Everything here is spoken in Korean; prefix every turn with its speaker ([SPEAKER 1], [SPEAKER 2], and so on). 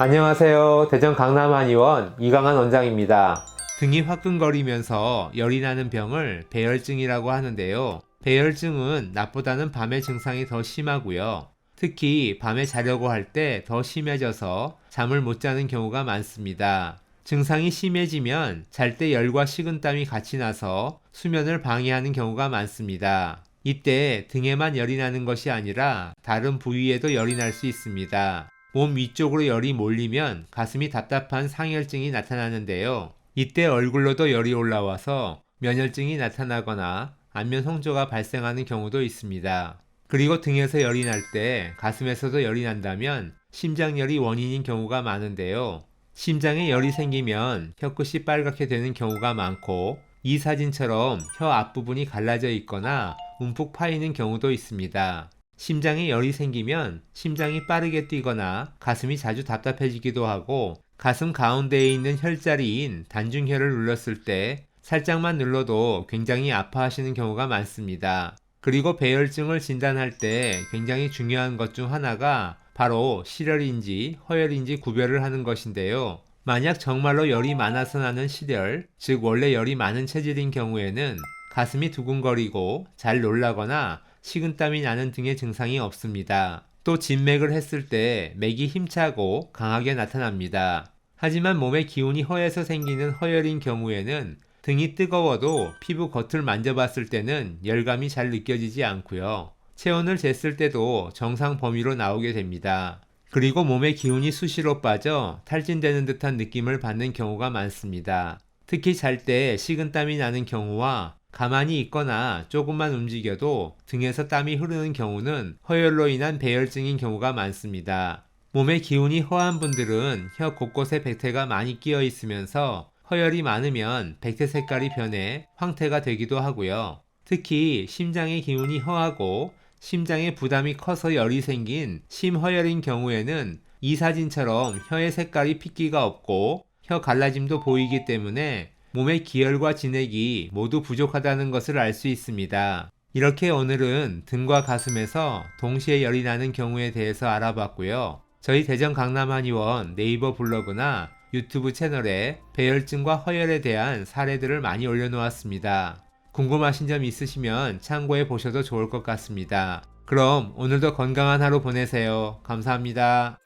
[SPEAKER 1] 안녕하세요. 대전 강남한의원 이강한 원장입니다. 등이 화끈거리면서 열이 나는 병을 배열증이라고 하는데요. 배열증은 낮보다는 밤에 증상이 더 심하고요. 특히 밤에 자려고 할 때 더 심해져서 잠을 못 자는 경우가 많습니다. 증상이 심해지면 잘 때 열과 식은땀이 같이 나서 수면을 방해하는 경우가 많습니다. 이때 등에만 열이 나는 것이 아니라 다른 부위에도 열이 날 수 있습니다. 몸 위쪽으로 열이 몰리면 가슴이 답답한 상열증이 나타나는데요. 이때 얼굴로도 열이 올라와서 면열증이 나타나거나 안면 홍조가 발생하는 경우도 있습니다. 그리고 등에서 열이 날 때 가슴에서도 열이 난다면 심장열이 원인인 경우가 많은데요. 심장에 열이 생기면 혀끝이 빨갛게 되는 경우가 많고 이 사진처럼 혀 앞부분이 갈라져 있거나 움푹 파이는 경우도 있습니다. 심장에 열이 생기면 심장이 빠르게 뛰거나 가슴이 자주 답답해지기도 하고 가슴 가운데에 있는 혈자리인 단중혈을 눌렀을 때 살짝만 눌러도 굉장히 아파하시는 경우가 많습니다. 그리고 배열증을 진단할 때 굉장히 중요한 것 중 하나가 바로 실혈인지 허혈인지 구별을 하는 것인데요. 만약 정말로 열이 많아서 나는 실혈, 즉 원래 열이 많은 체질인 경우에는 가슴이 두근거리고 잘 놀라거나 식은땀이 나는 등의 증상이 없습니다. 또 진맥을 했을 때 맥이 힘차고 강하게 나타납니다. 하지만 몸의 기운이 허해서 생기는 허혈인 경우에는 등이 뜨거워도 피부 겉을 만져봤을 때는 열감이 잘 느껴지지 않고요. 체온을 쟀을 때도 정상 범위로 나오게 됩니다. 그리고 몸의 기운이 수시로 빠져 탈진되는 듯한 느낌을 받는 경우가 많습니다. 특히 잘 때 식은땀이 나는 경우와 가만히 있거나 조금만 움직여도 등에서 땀이 흐르는 경우는 허혈로 인한 배열증인 경우가 많습니다. 몸의 기운이 허한 분들은 혀 곳곳에 백태가 많이 끼어 있으면서 허열이 많으면 백태 색깔이 변해 황태가 되기도 하고요. 특히 심장의 기운이 허하고 심장에 부담이 커서 열이 생긴 심허열인 경우에는 이 사진처럼 혀의 색깔이 핏기가 없고 혀 갈라짐도 보이기 때문에 몸의 기혈과 진액이 모두 부족하다는 것을 알 수 있습니다. 이렇게 오늘은 등과 가슴에서 동시에 열이 나는 경우에 대해서 알아봤고요. 저희 대전 강남한의원 네이버 블로그나 유튜브 채널에 배열증과 허열에 대한 사례들을 많이 올려놓았습니다. 궁금하신 점 있으시면 참고해 보셔도 좋을 것 같습니다. 그럼 오늘도 건강한 하루 보내세요. 감사합니다.